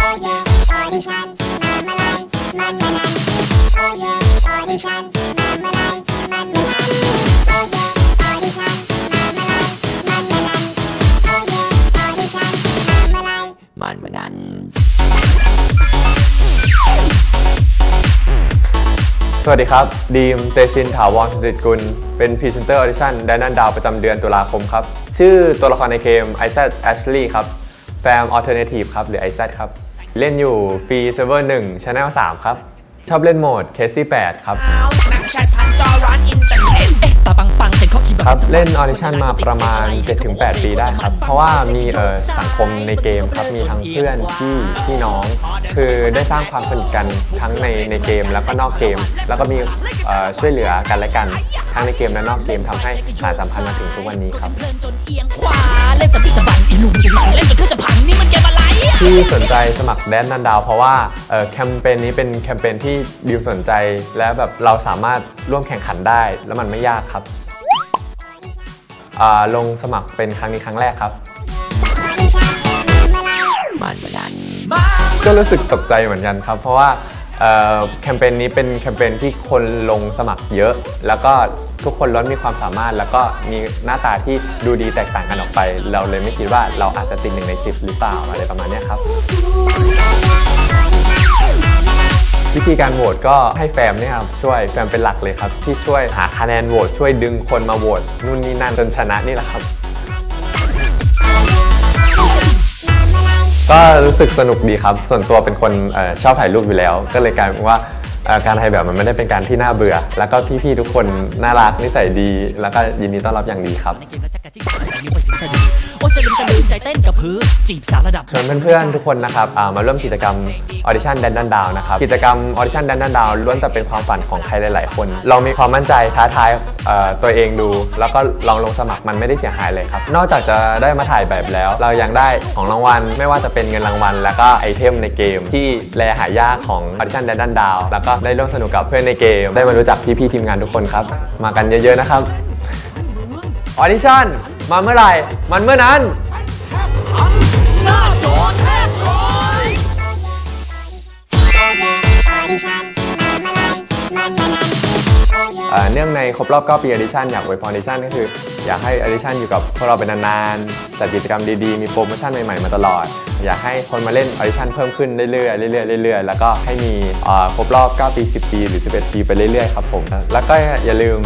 oh มนมมนนันสวัสดีครับ ดีม เตชิน ถาวรสุริกุล เป็นพรีเซนเตอร์ออดิชั่นไดนันดาวประจำเดือนตุลาคมครับ ชื่อตัวละครในเกมไอแซดแอชลีย์ครับ แฟมออลเทอร์เนทีฟครับ หรือไอแซดครับ เล่นโหมด c a s e 8ครับหนังชายพันจอร้านอินเทอร์เน็ตเอ๊ะตาปังปังเซ็นข้อคิดแบบครับเล่นออดิชั่นมาประมาณ 7-8 ปีได้ครับ เพราะว่ามีเอ่อสังคมในเกมครับ มีทั้งเพื่อนพี่พี่น้อง คือได้สร้างความสนิทกันทั้งในในเกมแล้วก็นอกเกม แล้วก็มีเอ่อช่วยเหลือกันและกัน ทั้งในเกมและนอกเกมทำให้สานสัมพันธ์มาถึงทุกวันนี้ครับ ที่สนใจสมัครแดนนันดาว เพราะว่าเอ่อแคมเปญนี้เป็นแคมเปญที่ดิวสนใจ และแบบเราสามารถร่วมแข่งขันได้ แล้วมันไม่ยากครับอ่าลงสมัครเป็นครั้งนี้ครั้งแรกครับมันมาดันก็รู้สึกตกใจเหมือนกันครับ เพราะว่าเอ่อ แคมเปญนี้เป็นแคมเปญที่คนลงสมัครเยอะ แล้วก็ทุกคนล้วนมีความสามารถ แล้วก็มีหน้าตาที่ดูดีแตกต่างกันออกไป เราเลยไม่คิดว่าเราอาจจะติดหนึ่งในสิบหรือเปล่าอะไรประมาณนี้ครับ วิธีการโหวตก็ให้แฟมเนี่ยครับช่วยแฟมเป็นหลักเลยครับ ที่ช่วยหาคะแนนโหวตช่วยดึงคนมาโหวตนู่นนี่นั่นจนชนะนี่แหละครับ ก็รู้สึกสนุกดีครับ ส่วนตัวเป็นคนเออชอบถ่ายรูปอยู่แล้ว ก็เลยกลายเป็นว่าเอ่อการถ่ายแบบมันไม่ได้เป็นการที่น่าเบื่อ แล้วก็พี่ๆทุกคนน่ารักนิสัยดี แล้วก็ยินดีต้อนรับอย่างดีครับ ในเกมแล้วจักรจี้ อายุไปถึงสะดือโอ้สลืมสลืมใจเต้นกับพื้นจีบสาวระดับ ชวนเพื่อนๆทุกคนนะครับมาร่วมกิจกรรมออดิชั่นแดนดันดาวนะครับกิจกรรมออดิชั่นแดนดันดาวล้วนแต่เป็นความฝันของใครหลาย ๆ คนลองมีความมั่นใจท้าทายตัวเองดู แล้วก็ลองลงสมัครมันไม่ได้เสียหายเลยครับ นอกจากจะได้มาถ่ายแบบแล้ว เรายังได้ของรางวัล ไม่ว่าจะเป็นเงินรางวัล แล้วก็ไอเทมในเกม ที่แลหายากของออดิชั่นแดนดันดาวแล้วก็ได้ร่วมสนุกกับเพื่อนในเกม ได้มารู้จักพี่ๆทีมงานทุกคนครับมากันเยอะ ๆ นะครับออดิชั่น มาเมื่อไหร่ มันเมื่อนั้นเนื่องในครบรอบ 9 ปี Edition อยากอวยพร Edition ก็คือ อยากให้ Edition อยู่กับพวกเราเป็นนานๆจัดกิจกรรมดีๆ มีโปรโมชั่นใหม่ๆ มาตลอด อยากให้คนมาเล่น Edition เพิ่มขึ้นเรื่อยๆเรื่อยๆเรื่อยๆ แล้วก็ให้มีครบรอบ 9 ปี 10 ปี หรือ 11 ปีไปเรื่อยๆ ครับผม แล้วก็อย่าลืม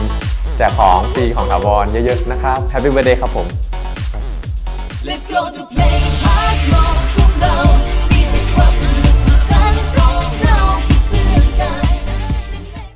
แจกของฟรีของถาวรเยอะๆนะครับ Happy Birthday ครับผม Let's go to play hard rock พวกเรา